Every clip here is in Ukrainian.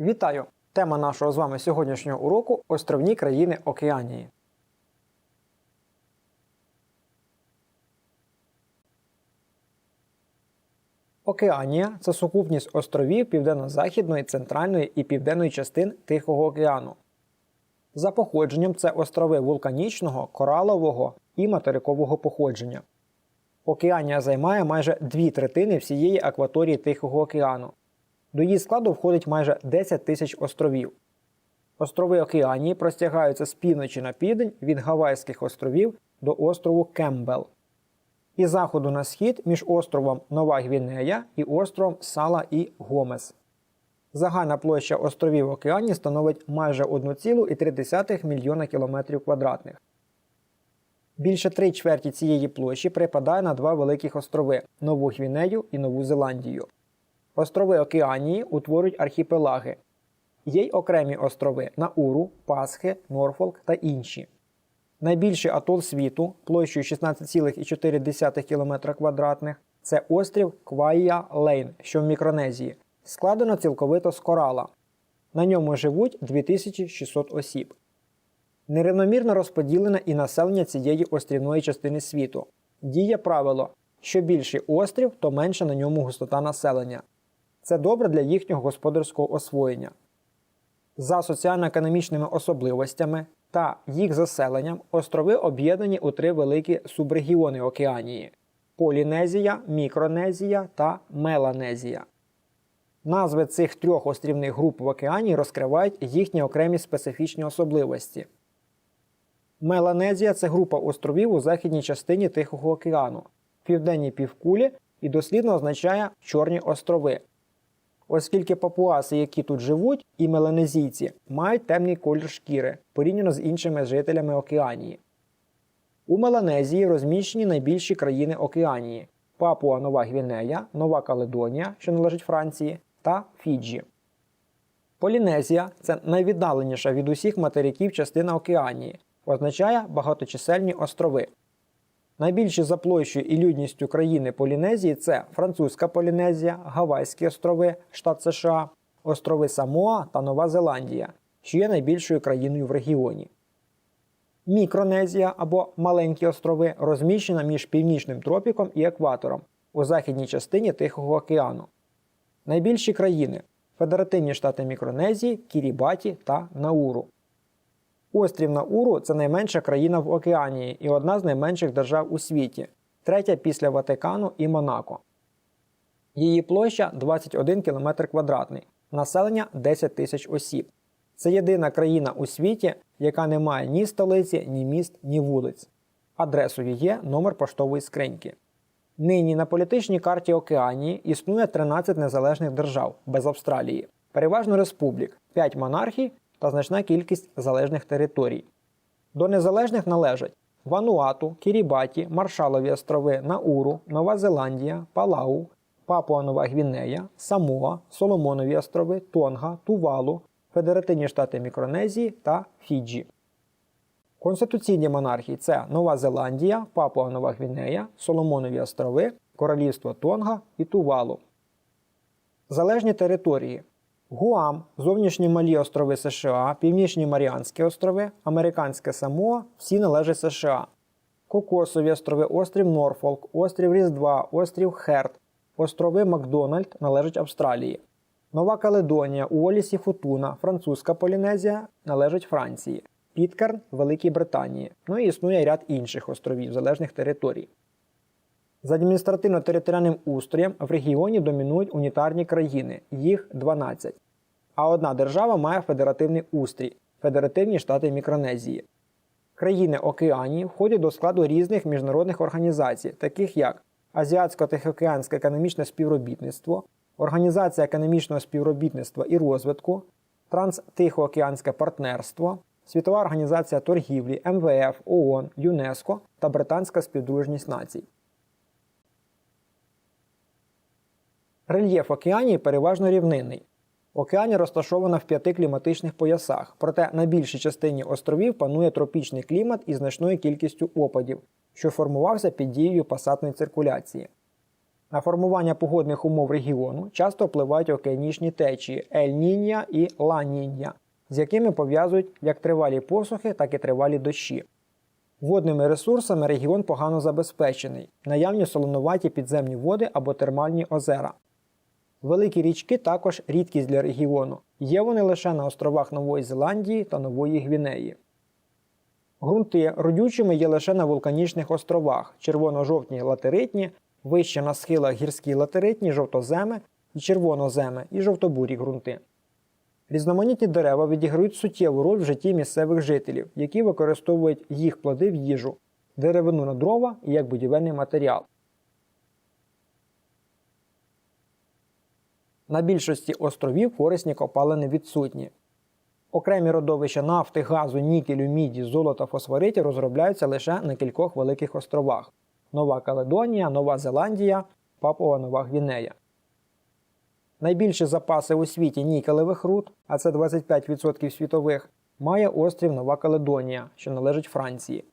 Вітаю! Тема нашого з вами сьогоднішнього уроку островні країни Океанії. Океанія це сукупність островів південно-західної, центральної і південної частин Тихого океану. За походженням це острови вулканічного, коралового і материкового походження. Океанія займає майже дві третини всієї акваторії Тихого океану. До її складу входить майже 10 тисяч островів. Острови Океанії простягаються з півночі на південь від Гавайських островів до острову Кембел. Із заходу на схід між островом Нова Гвінея і островом Сала і Гомес. Загальна площа островів Океанії становить майже 1,3 мільйона кілометрів квадратних. Більше три чверті цієї площі припадає на два великих острови Нову Гвінею і Нову Зеландію. Острови Океанії утворюють архіпелаги. Є й окремі острови Науру, Пасхи, Норфолк та інші. Найбільший атол світу площею 16,4 км квадратних це острів Квайя Лейн, що в Мікронезії, складено цілковито з корала. На ньому живуть 2600 осіб. Нерівномірно розподілене і населення цієї острівної частини світу. Діє правило: що більший острів, то менша на ньому густота населення. Це добре для їхнього господарського освоєння. За соціально-економічними особливостями та їх заселенням острови об'єднані у три великі субрегіони Океанії Полінезія, Мікронезія та Меланезія. Назви цих трьох острівних груп в океані розкривають їхні окремі специфічні особливості. Меланезія це група островів у західній частині Тихого океану, в південній півкулі і дослідно означає Чорні острови. Оскільки папуаси, які тут живуть, і меланезійці, мають темний колір шкіри порівняно з іншими жителями Океанії. У Меланезії розміщені найбільші країни Океанії Папуа Нова Гвінея, Нова Каледонія, що належить Франції, та Фіджі. Полінезія це найвіддаленіша від усіх материків частина Океанії, означає багаточисельні острови. Найбільші за площею і людністю країни Полінезії це Французька Полінезія, Гавайські острови, штат США, острови Самоа та Нова Зеландія, що є найбільшою країною в регіоні. Мікронезія або Маленькі острови розміщена між Північним тропіком і екватором у західній частині Тихого океану. Найбільші країни Федеративні Штати Мікронезії, Кірібаті та Науру. Острів Науру це найменша країна в Океанії і одна з найменших держав у світі, третя після Ватикану і Монако. Її площа 21 км квадратний, населення 10 тисяч осіб. Це єдина країна у світі, яка не має ні столиці, ні міст, ні вулиць. Адресою є номер поштової скриньки. Нині на політичній карті Океанії існує 13 незалежних держав без Австралії, переважно республік, 5 монархій та значна кількість залежних територій. До незалежних належать Вануату, Кірібаті, Маршалові острови, Науру, Нова Зеландія, Палау, Папуа Нова Гвінея, Самоа, Соломонові острови, Тонга, Тувалу, Федеративні Штати Мікронезії та Фіджі. Конституційні монархії це Нова Зеландія, Папуа Нова Гвінея, Соломонові острови, Королівство Тонга і Тувалу. Залежні території Гуам, зовнішні малі острови США, Північні Маріанські острови, Американське Самоа всі належать США. Кокосові острови, острів Норфолк, острів Різдва, острів Херт, острови Макдональд належать Австралії. Нова Каледонія, Уоліс і Футуна, Французька Полінезія належать Франції, Піткерн Великій Британії. Ну і існує ряд інших островів залежних територій. За адміністративно-територіальним устроєм в регіоні домінують унітарні країни, їх 12. А одна держава має федеративний устрій Федеративні Штати Мікронезії. Країни Океанії входять до складу різних міжнародних організацій, таких як Азіатсько-Тихоокеанське економічне співробітництво, Організація економічного співробітництва і розвитку, Транстихоокеанське партнерство, Світова організація торгівлі, МВФ, ООН, ЮНЕСКО та Британська співдружність націй. Рельєф океанії переважно рівнинний. Океанія розташована в п'яти кліматичних поясах, проте на більшій частині островів панує тропічний клімат із значною кількістю опадів, що формувався під дією пасатної циркуляції. На формування погодних умов регіону часто впливають океанічні течії Ель-Нінья і Ла-Нінья, з якими пов'язують як тривалі посухи, так і тривалі дощі. Водними ресурсами регіон погано забезпечений, наявні солонуваті підземні води або термальні озера. Великі річки також рідкість для регіону. Є вони лише на островах Нової Зеландії та Нової Гвінеї. Грунти родючими є лише на вулканічних островах червоно-жовтні латеритні, вище на схилах гірські латеритні, жовтоземи і червоноземи і жовтобурі ґрунти. Різноманітні дерева відіграють суттєву роль в житті місцевих жителів, які використовують їх плоди в їжу, деревину на дрова і як будівельний матеріал. На більшості островів корисні копалини відсутні. Окремі родовища нафти, газу, нікелю, міді, золота, фосфоритів розробляються лише на кількох великих островах: Нова Каледонія, Нова Зеландія, Папуа Нова Гвінея. Найбільші запаси у світі нікелевих руд, а це 25% світових, має острів Нова Каледонія, що належить Франції.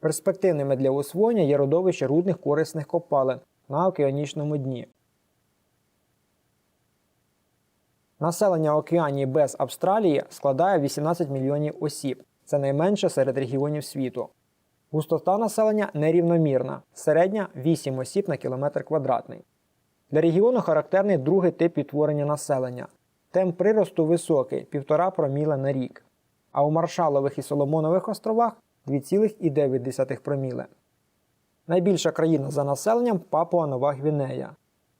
Перспективними для освоєння є родовище рудних корисних копалин на океанічному дні. Населення Океанії без Австралії складає 18 мільйонів осіб. Це найменше серед регіонів світу. Густота населення нерівномірна, середня 8 осіб на кілометр квадратний. Для регіону характерний другий тип відтворення населення. Темп приросту високий 1,5 проміла на рік. А у Маршалових і Соломонових островах 2,9 проміле. Найбільша країна за населенням Папуа Нова Гвінея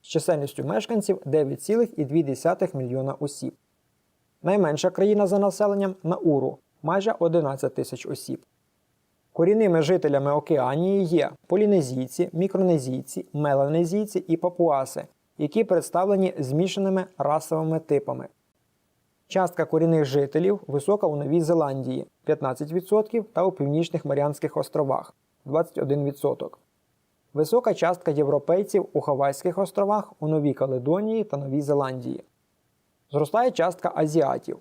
чисельністю мешканців 9,2 мільйона осіб. Найменша країна за населенням Науру майже 11 тисяч осіб. Корінними жителями Океанії є полінезійці, мікронезійці, меланезійці і папуаси, які представлені змішаними расовими типами. Частка корінних жителів висока у Новій Зеландії 15% та у Північних Маріанських островах 21%. Висока частка європейців у Хавайських островах у Новій Каледонії та Новій Зеландії. Зростає частка азіатів.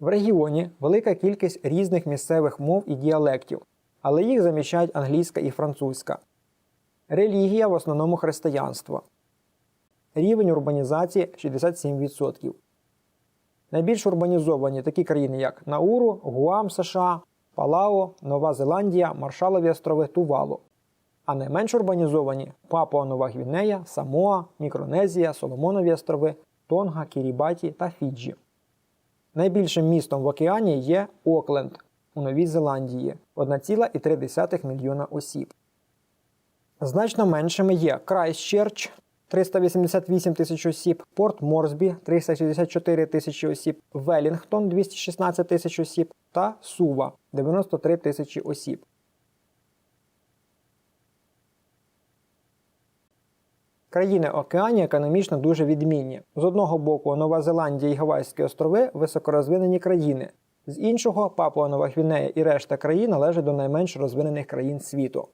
В регіоні велика кількість різних місцевих мов і діалектів, але їх заміщають англійська і французька. Релігія в основному християнство. Рівень урбанізації 67%. Найбільш урбанізовані такі країни, як Науру, Гуам США, Палао, Нова Зеландія, Маршалові острови Тувалу. А найменш урбанізовані Папуа Нова Гвінея, Самоа, Мікронезія, Соломонові острови, Тонга, Кірібаті та Фіджі. Найбільшим містом в океані є Окленд у Новій Зеландії 1,3 мільйона осіб. Значно меншими є Крайстчерч 388 тисяч осіб, Порт Морсбі 364 тисячі осіб, Велінгтон 216 тисяч осіб та Сува 93 тисячі осіб. Країни Океанії економічно дуже відмінні. З одного боку, Нова Зеландія і Гавайські острови високорозвинені країни, з іншого Папуа Нова Гвінея і решта країн належать до найменш розвинених країн світу.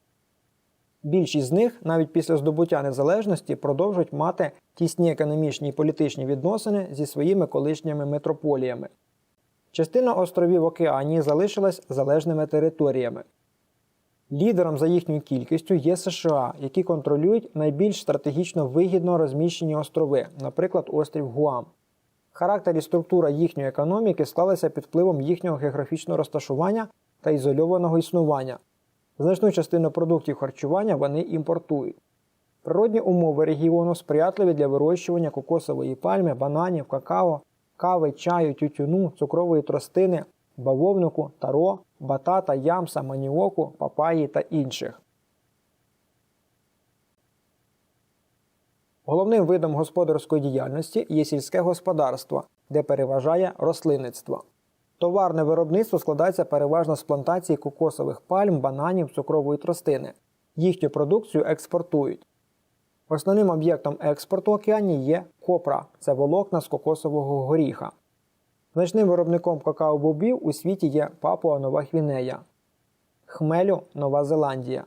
Більшість з них, навіть після здобуття незалежності, продовжують мати тісні економічні і політичні відносини зі своїми колишніми метрополіями. Частина островів Океанії залишилась залежними територіями. Лідером за їхньою кількістю є США, які контролюють найбільш стратегічно вигідно розміщені острови, наприклад, острів Гуам. Характер і структура їхньої економіки склалися під впливом їхнього географічного розташування та ізольованого існування. Значну частину продуктів харчування вони імпортують. Природні умови регіону сприятливі для вирощування кокосової пальми, бананів, какао, кави, чаю, тютюну, цукрової тростини, бавовнику, таро, батата, ямса, маніоку, папаї та інших. Головним видом господарської діяльності є сільське господарство, де переважає рослинництво. Товарне виробництво складається переважно з плантації кокосових пальм, бананів, цукрової тростини. Їхню продукцію експортують. Основним об'єктом експорту океані є копра це волокна з кокосового горіха. Значним виробником какао-бобів у світі є Папуа Нова Гвінея, Хмелю Нова Зеландія.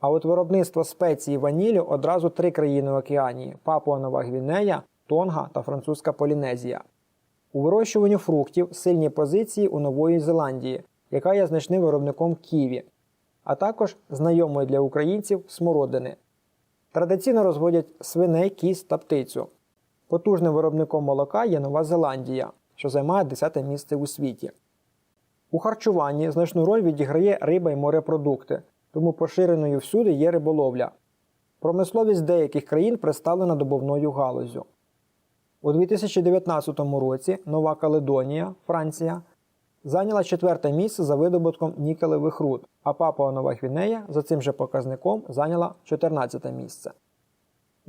А от виробництво спеції ванілю одразу три країни в Океанії Папуа Нова Гвінея, Тонга та Французька Полінезія. У вирощуванні фруктів сильні позиції у Нової Зеландії, яка є значним виробником ківі, а також знайомої для українців смородини. Традиційно розводять свиней, кіз та птицю. Потужним виробником молока є Нова Зеландія, що займає 10 місце у світі. У харчуванні значну роль відіграє риба і морепродукти, тому поширеною всюди є риболовля. Промисловість деяких країн представлена добовною галузю. У 2019 році Нова Каледонія, Франція, зайняла четверте місце за видобутком нікелевих руд, а Папуа Нова Гвінея за цим же показником зайняла 14 місце.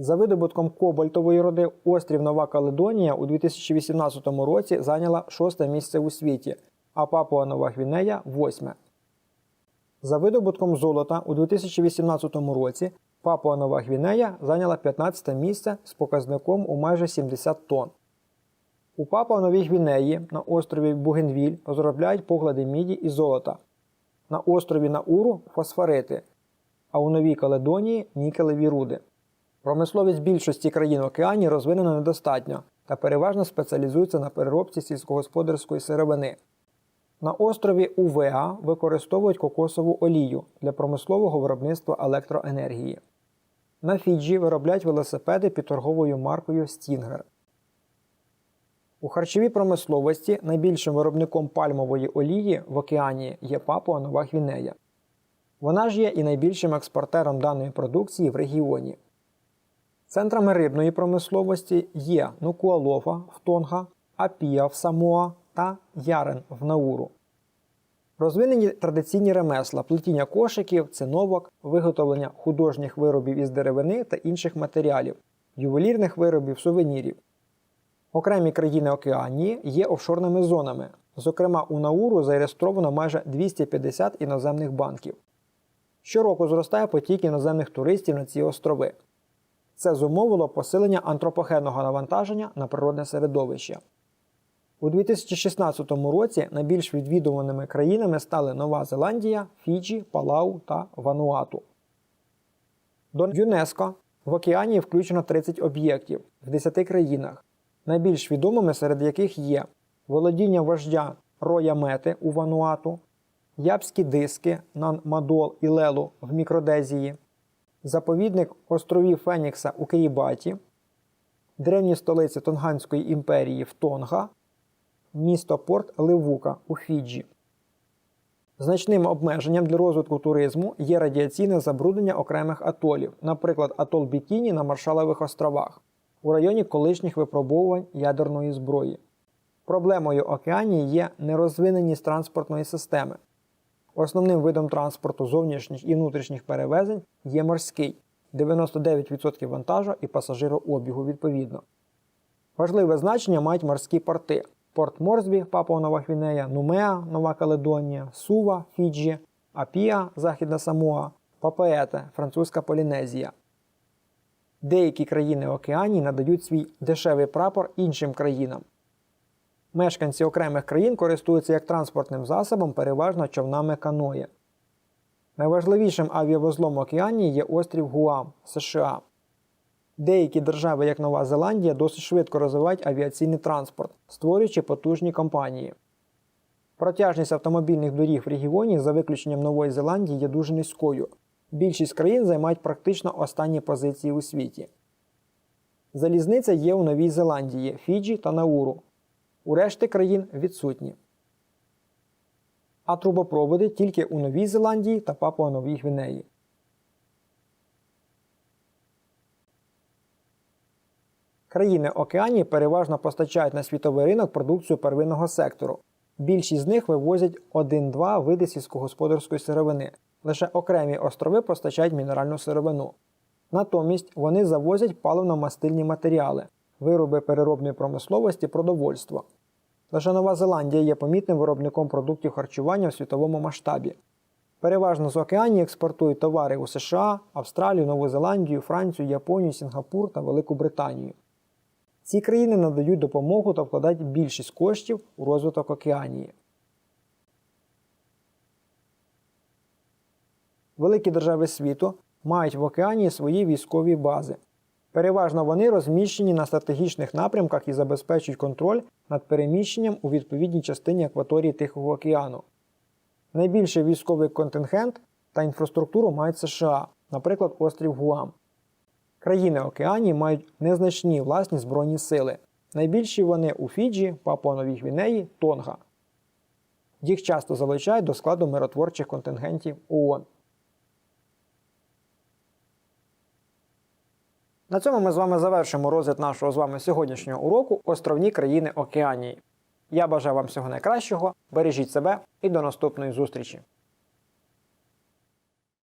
За видобутком кобальтової руди острів Нова Каледонія у 2018 році зайняла шосте місце у світі, а Папуа Нова Гвінея восьме. За видобутком золота у 2018 році Папуа Нова Гвінея зайняла 15 місце з показником у майже 70 тонн. У Папуа Новій Гвінеї на острові Бугенвіль розробляють поклади міді і золота. На острові Науру фосфорити, а у Новій Каледонії нікелеві руди. Промисловість більшості країн океані розвинена недостатньо та переважно спеціалізується на переробці сільськогосподарської сировини. На острові Увеа використовують кокосову олію для промислового виробництва електроенергії. На Фіджі виробляють велосипеди під торговою маркою Стінгер. У харчовій промисловості найбільшим виробником пальмової олії в океані є Папуа Нова Гвінея. Вона ж є і найбільшим експортером даної продукції в регіоні. Центрами рибної промисловості є Нукуалофа в Тонга, Апія в Самоа та Ярен в Науру. Розвинені традиційні ремесла, плетіння кошиків, циновок, виготовлення художніх виробів із деревини та інших матеріалів, ювелірних виробів, сувенірів. Окремі країни Океанії є офшорними зонами. Зокрема, у Науру зареєстровано майже 250 іноземних банків. Щороку зростає потік іноземних туристів на ці острови. Це зумовило посилення антропогенного навантаження на природне середовище. У 2016 році найбільш відвідуваними країнами стали Нова Зеландія, Фіджі, Палау та Вануату. До ЮНЕСКО в океані включено 30 об'єктів в 10 країнах, найбільш відомими серед яких є володіння вождя Роя Мети у Вануату, Ябські диски Нан-Мадол і Лелу в Мікродезії, заповідник островів Фенікса у Кирібаті, древні столиці Тонганської імперії в Тонга, місто Порт Левука у Фіджі. Значним обмеженням для розвитку туризму є радіаційне забруднення окремих атолів, наприклад, атол Бікіні на Маршалових островах, у районі колишніх випробовувань ядерної зброї. Проблемою океанії є нерозвиненість транспортної системи. Основним видом транспорту зовнішніх і внутрішніх перевезень є морський 99% вантажу і пасажирообігу відповідно. Важливе значення мають морські порти. Порт Морсбі, Папуа Нова Гвінея, Нумеа, Нова Каледонія, Сува, Фіджі, Апіа, Західна Самоа, Папаете, Французька Полінезія. Деякі країни Океанії надають свій дешевий прапор іншим країнам. Мешканці окремих країн користуються як транспортним засобом переважно човнами каноє. Найважливішим авіавузлом Океанії є острів Гуам, США. Деякі держави, як Нова Зеландія, досить швидко розвивають авіаційний транспорт, створюючи потужні компанії. Протяжність автомобільних доріг в регіоні, за виключенням Нової Зеландії, є дуже низькою. Більшість країн займають практично останні позиції у світі. Залізниця є у Новій Зеландії, Фіджі та Науру. У решти країн відсутні. А трубопроводи тільки у Новій Зеландії та Папуа Новій Гвінеї. Країни Океанії переважно постачають на світовий ринок продукцію первинного сектору. Більшість з них вивозять 1-2 види сільськогосподарської сировини. Лише окремі острови постачають мінеральну сировину. Натомість вони завозять паливно-мастильні матеріали, вироби переробної промисловості, продовольство. Лише Нова Зеландія є помітним виробником продуктів харчування в світовому масштабі. Переважно з Океанії експортують товари у США, Австралію, Нову Зеландію, Францію, Японію, Сінгапур та Велику Британію. Ці країни надають допомогу та вкладають більшість коштів у розвиток Океанії. Великі держави світу мають в океані свої військові бази. Переважно вони розміщені на стратегічних напрямках і забезпечують контроль над переміщенням у відповідній частині акваторії Тихого океану. Найбільший військовий контингент та інфраструктуру мають США, наприклад, острів Гуам. Країни Океанії мають незначні власні збройні сили. Найбільші вони у Фіджі, Папуа-Новій Гвінеї, Тонга. Їх часто залучають до складу миротворчих контингентів ООН. На цьому ми з вами завершимо розгляд нашого з вами сьогоднішнього уроку Островні країни Океанії. Я бажаю вам всього найкращого, бережіть себе і до наступної зустрічі!